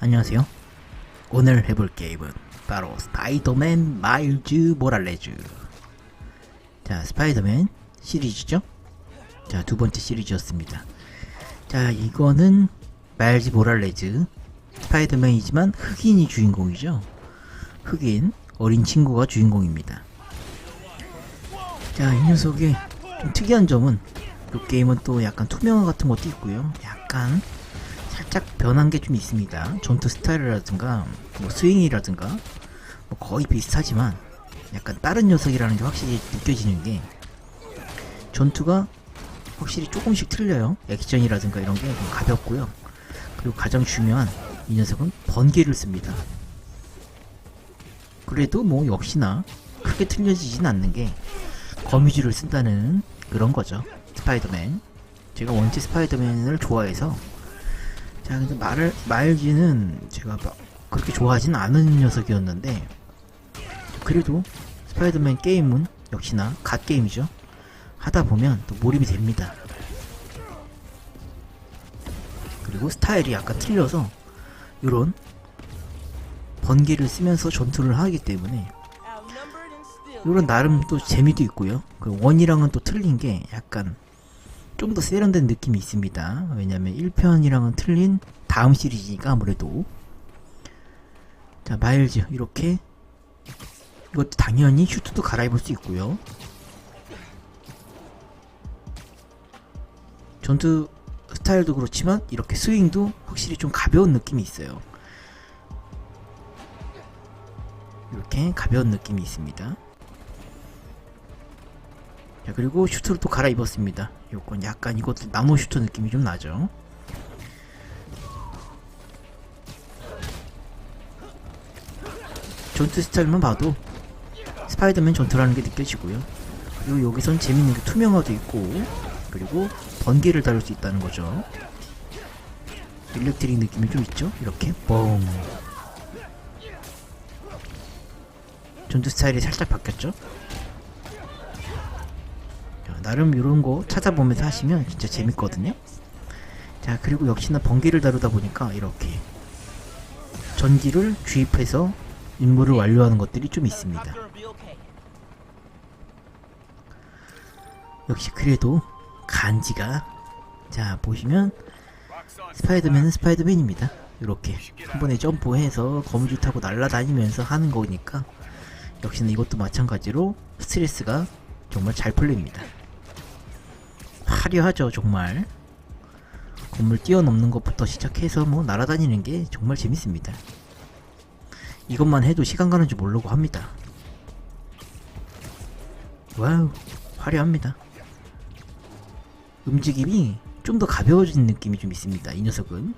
안녕하세요. 오늘 해볼 게임은 바로 스파이더맨 마일즈 모랄레즈. 자, 스파이더맨 시리즈죠? 자, 두 번째 시리즈였습니다. 자, 이거는 마일즈 모랄레즈. 스파이더맨이지만 흑인이 주인공이죠? 흑인, 어린 친구가 주인공입니다. 자, 이 녀석의 좀 특이한 점은 이 게임은 또 약간 투명화 같은 것도 있고요. 약간 살짝 변한 게 좀 있습니다. 전투 스타일이라든가 뭐 스윙이라든가 뭐 거의 비슷하지만 약간 다른 녀석이라는 게 확실히 느껴지는 게 전투가 확실히 조금씩 틀려요. 액션이라든가 이런 게 좀 가볍고요. 그리고 가장 중요한 이 녀석은 번개를 씁니다. 그래도 뭐 역시나 크게 틀려지진 않는 게 거미줄을 쓴다는 그런 거죠. 스파이더맨. 제가 원체 스파이더맨을 좋아해서 자, 근데 말을, 마일즈는 제가 막 그렇게 좋아하진 않은 녀석이었는데, 그래도 스파이더맨 게임은 역시나 갓게임이죠. 하다 보면 또 몰입이 됩니다. 그리고 스타일이 약간 틀려서, 요런 번개를 쓰면서 전투를 하기 때문에, 요런 나름 또 재미도 있고요. 그 원이랑은 또 틀린 게 약간 좀 더 세련된 느낌이 있습니다. 왜냐면 1편이랑은 틀린 다음 시리즈니까 아무래도 자 마일즈 이렇게 이것도 당연히 슈트도 갈아입을 수 있고요. 전투 스타일도 그렇지만 이렇게 스윙도 확실히 좀 가벼운 느낌이 있어요. 이렇게 가벼운 느낌이 있습니다. 자 그리고 슈트를 또 갈아입었습니다. 요건 약간 이것도 나노 슈트 느낌이 좀 나죠. 전투 스타일만 봐도 스파이더맨 전투라는 게 느껴지고요. 그리고 여기선 재밌는 게 투명화도 있고 그리고 번개를 다룰 수 있다는 거죠. 일렉트릭 느낌이 좀 있죠? 이렇게 뻥. 전투 스타일이 살짝 바뀌었죠 나름 이런 거 찾아보면서 하시면 진짜 재밌거든요. 자, 그리고 역시나 번개를 다루다 보니까 이렇게 전기를 주입해서 임무를 완료하는 것들이 좀 있습니다. 역시 그래도 간지가 자, 보시면 스파이더맨은 스파이더맨입니다. 이렇게 한 번에 점프해서 거미줄 타고 날아다니면서 하는 거니까 역시나 이것도 마찬가지로 스트레스가 정말 잘 풀립니다. 화려하죠 정말. 건물 뛰어넘는 것부터 시작해서 뭐 날아다니는 게 정말 재밌습니다. 이것만 해도 시간 가는 줄 모르고 합니다. 와우 화려합니다. 움직임이 좀 더 가벼워진 느낌이 좀 있습니다 이 녀석은.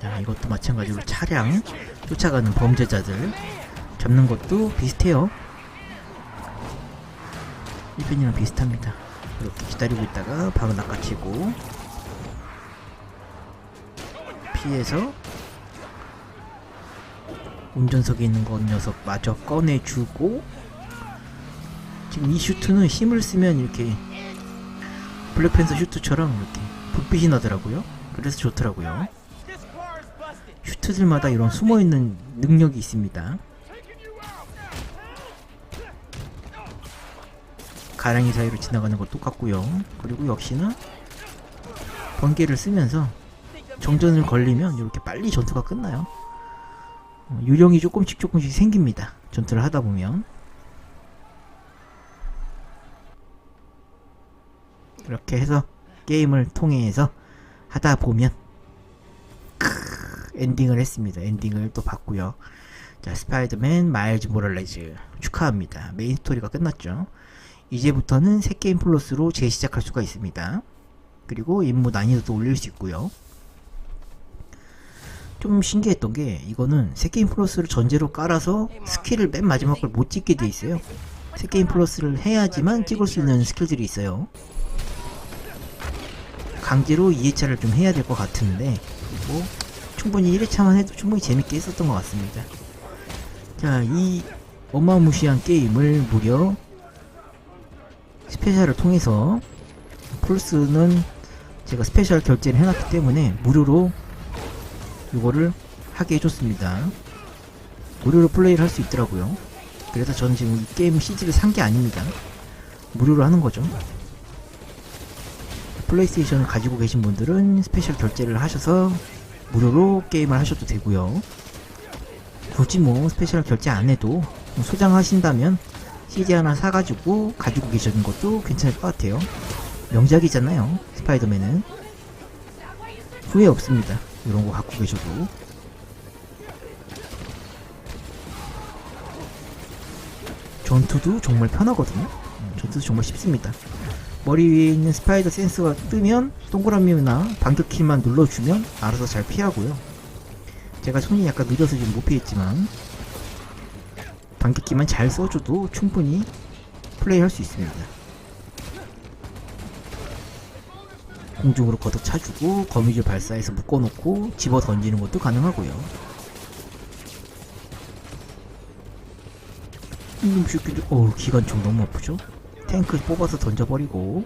자 이것도 마찬가지로 차량 쫓아가는 범죄자들 잡는 것도 비슷해요. 1편이랑 비슷합니다. 이렇게 기다리고 있다가 바로 낚아치고 피해서 운전석에 있는 건 녀석 마저 꺼내주고 지금 이 슈트는 힘을 쓰면 이렇게 블랙팬서 슈트처럼 이렇게 불빛이 나더라고요. 그래서 좋더라고요. 슈트들마다 이런 숨어있는 능력이 있습니다 가랑이 사이로 지나가는 것 똑같고요. 그리고 역시나 번개를 쓰면서 정전을 걸리면 이렇게 빨리 전투가 끝나요. 어, 유령이 조금씩 조금씩 생깁니다. 전투를 하다 보면 이렇게 해서 게임을 통해서 하다 보면 크, 엔딩을 했습니다. 엔딩을 또 봤고요. 자, 스파이더맨 마일즈 모랄레즈 축하합니다. 메인 스토리가 끝났죠. 이제부터는 새 게임 플러스로 재시작할 수가 있습니다. 그리고 임무 난이도도 올릴 수 있고요. 좀 신기했던 게 이거는 새 게임 플러스를 전제로 깔아서 스킬을 맨 마지막 걸 못 찍게 돼 있어요. 새 게임 플러스를 해야지만 찍을 수 있는 스킬들이 있어요. 강제로 2회차를 좀 해야 될 것 같은데 뭐 충분히 1회차만 해도 충분히 재밌게 했었던 것 같습니다. 자, 이 어마무시한 게임을 무려 스페셜을 통해서 플스는 제가 스페셜 결제를 해놨기 때문에 무료로 이거를 하게 해줬습니다. 무료로 플레이를 할 수 있더라고요. 그래서 저는 지금 이 게임 CG를 산 게 아닙니다. 무료로 하는 거죠. 플레이스테이션을 가지고 계신 분들은 스페셜 결제를 하셔서 무료로 게임을 하셔도 되고요. 굳이 뭐 스페셜 결제 안 해도 소장하신다면 CD 하나 사가지고 가지고 계시는 것도 괜찮을 것 같아요. 명작이잖아요. 스파이더맨은 후회 없습니다. 이런 거 갖고 계셔도 전투도 정말 편하거든요. 음, 전투도 정말 쉽습니다. 머리 위에 있는 스파이더 센스가 뜨면 동그라미나 반격키만 눌러주면 알아서 잘 피하고요. 제가 손이 약간 느려서 지금 못 피했지만 반격기만 잘 써줘도 충분히 플레이할 수 있습니다. 공중으로 걷어 차주고 거미줄 발사해서 묶어놓고 집어 던지는 것도 가능하고요. 이놈 새끼들, 어우 기관총 너무 아프죠? 탱크 뽑아서 던져버리고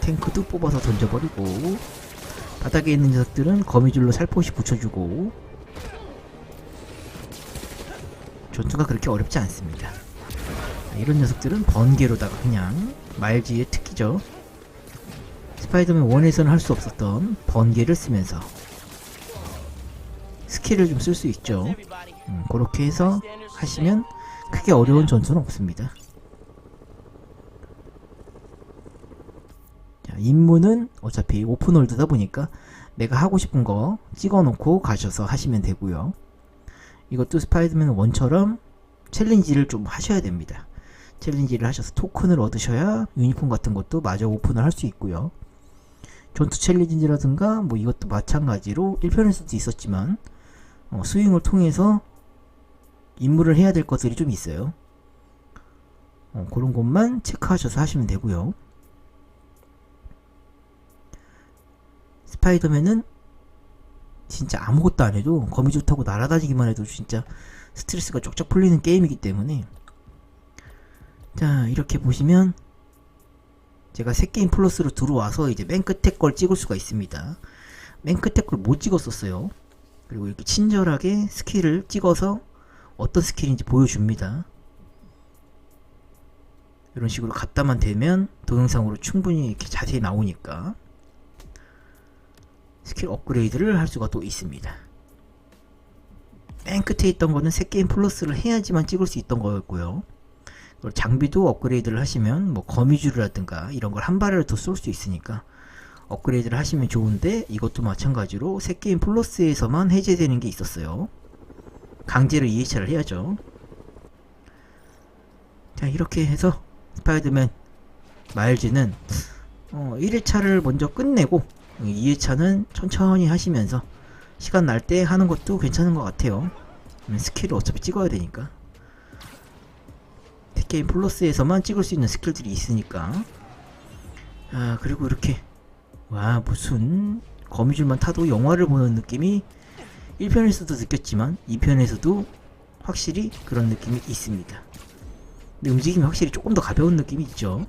탱크도 뽑아서 던져버리고 바닥에 있는 녀석들은 거미줄로 살포시 붙여주고 전투가 그렇게 어렵지 않습니다. 이런 녀석들은 번개로다가 그냥 말지의 특기죠. 스파이더맨 1에서는 할 수 없었던 번개를 쓰면서 스킬을 좀 쓸 수 있죠. 음, 그렇게 해서 하시면 크게 어려운 전투는 없습니다. 임무는 어차피 오픈월드다 보니까 내가 하고 싶은 거 찍어놓고 가셔서 하시면 되고요. 이것도 스파이더맨 1처럼 챌린지를 좀 하셔야 됩니다. 챌린지를 하셔서 토큰을 얻으셔야 유니폼 같은 것도 마저 오픈을 할 수 있고요. 전투 챌린지라든가 뭐 이것도 마찬가지로 1편에서도 있었지만 어, 스윙을 통해서 임무를 해야 될 것들이 좀 있어요. 어, 그런 것만 체크하셔서 하시면 되고요. 스파이더맨은 진짜 아무것도 안 해도 거미줄 타고 날아다니기만 해도 진짜 스트레스가 쪽쪽 풀리는 게임이기 때문에 자 이렇게 보시면 제가 새 게임 플러스로 들어와서 이제 맨 끝에 걸 찍을 수가 있습니다. 맨 끝에 걸 못 찍었었어요. 그리고 이렇게 친절하게 스킬을 찍어서 어떤 스킬인지 보여줍니다. 이런 식으로 갖다만 대면 동영상으로 충분히 이렇게 자세히 나오니까 스킬 업그레이드를 할 수가 또 있습니다. 맨 끝에 있던 거는 새 게임 플러스를 해야지만 찍을 수 있던 거였고요. 그리고 장비도 업그레이드를 하시면 뭐 거미줄이라든가 이런 걸 한 발을 더 쏠 수 있으니까 업그레이드를 하시면 좋은데 이것도 마찬가지로 새 게임 플러스에서만 해제되는 게 있었어요. 강제로 2회차를 해야죠. 자 이렇게 해서 스파이더맨 마일즈는 어, 1회차를 먼저 끝내고 2회차는 천천히 하시면서 시간 날 때 하는 것도 괜찮은 것 같아요. 스킬을 어차피 찍어야 되니까. 게임 플러스에서만 찍을 수 있는 스킬들이 있으니까. 아 그리고 이렇게 와 무슨 거미줄만 타도 영화를 보는 느낌이 1편에서도 느꼈지만 2편에서도 확실히 그런 느낌이 있습니다. 근데 움직임이 확실히 조금 더 가벼운 느낌이 있죠.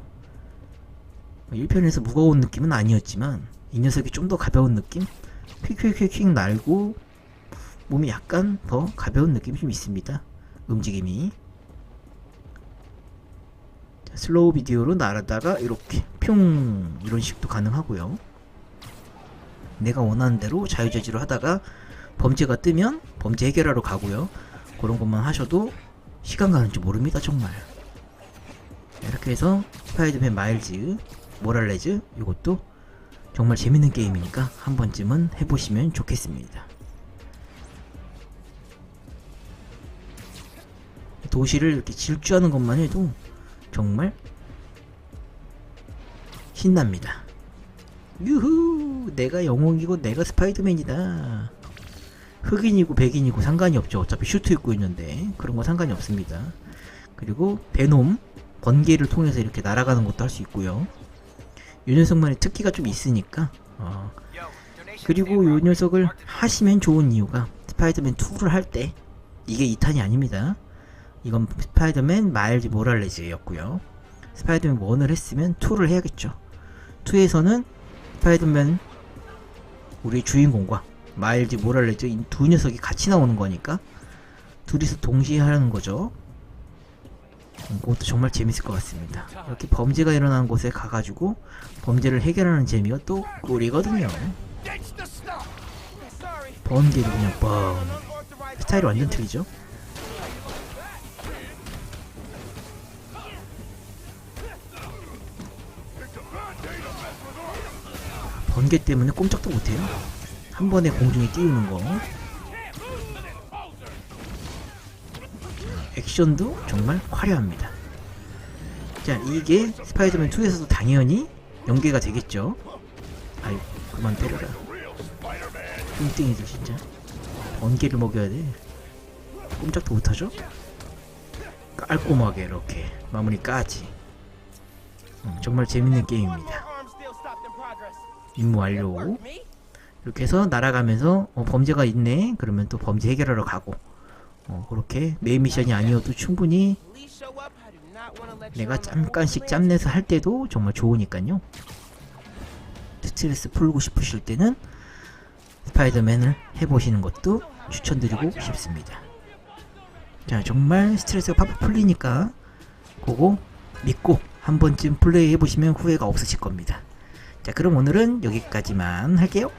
1편에서 무거운 느낌은 아니었지만 이 녀석이 좀 더 가벼운 느낌? 퀵퀵퀵퀵 날고 몸이 약간 더 가벼운 느낌이 좀 있습니다. 움직임이 자, 슬로우 비디오로 날아다가 이렇게 평 이런 식도 가능하고요. 내가 원하는 대로 자유자재로 하다가 범죄가 뜨면 범죄 해결하러 가고요. 그런 것만 하셔도 시간 가는 줄 모릅니다 정말. 이렇게 해서 스파이더맨 마일즈 모랄레즈 이것도 정말 재밌는 게임이니까 한 번쯤은 해보시면 좋겠습니다. 도시를 이렇게 질주하는 것만 해도 정말 신납니다. 유후! 내가 영웅이고 내가 스파이더맨이다. 흑인이고 백인이고 상관이 없죠. 어차피 슈트 입고 있는데 그런 거 상관이 없습니다. 그리고 베놈 번개를 통해서 이렇게 날아가는 것도 할 수 있고요. 이 녀석만의 특기가 좀 있으니까 어. 그리고 이 녀석을 하시면 좋은 이유가 스파이더맨 2를 할 때 이게 2탄이 아닙니다. 이건 스파이더맨 마일즈 모랄레즈였고요. 스파이더맨 1을 했으면 2를 해야겠죠. 2에서는 스파이더맨 우리 주인공과 마일즈 모랄레즈 이두 녀석이 같이 나오는 거니까 둘이서 동시에 하는 거죠. 음, 그것도 정말 재밌을 것 같습니다. 이렇게 범죄가 일어나는 곳에 가가지고 범죄를 해결하는 재미가 또 꿀이거든요. 번개도 그냥 뻥. 스타일이 완전 틀리죠? 번개 때문에 꼼짝도 못해요. 한 번에 공중에 띄우는 거. 액션도 정말 화려합니다. 자, 이게 스파이더맨 2에서도 당연히 연계가 되겠죠. 아유, 그만 때려라. 뚱땡이들 진짜. 번개를 먹여야 돼. 꼼짝도 못하죠? 깔끔하게 이렇게 마무리까지. 음, 정말 재밌는 게임입니다. 임무 완료. 이렇게 해서 날아가면서 어, 범죄가 있네. 그러면 또 범죄 해결하러 가고. 어, 그렇게 메인 미션이 아니어도 충분히 내가 잠깐씩 짬내서 할 때도 정말 좋으니까요. 스트레스 풀고 싶으실 때는 스파이더맨을 해보시는 것도 추천드리고 싶습니다. 자, 정말 스트레스가 팍팍 풀리니까 그거 믿고 한 번쯤 플레이 해보시면 후회가 없으실 겁니다. 자, 그럼 오늘은 여기까지만 할게요.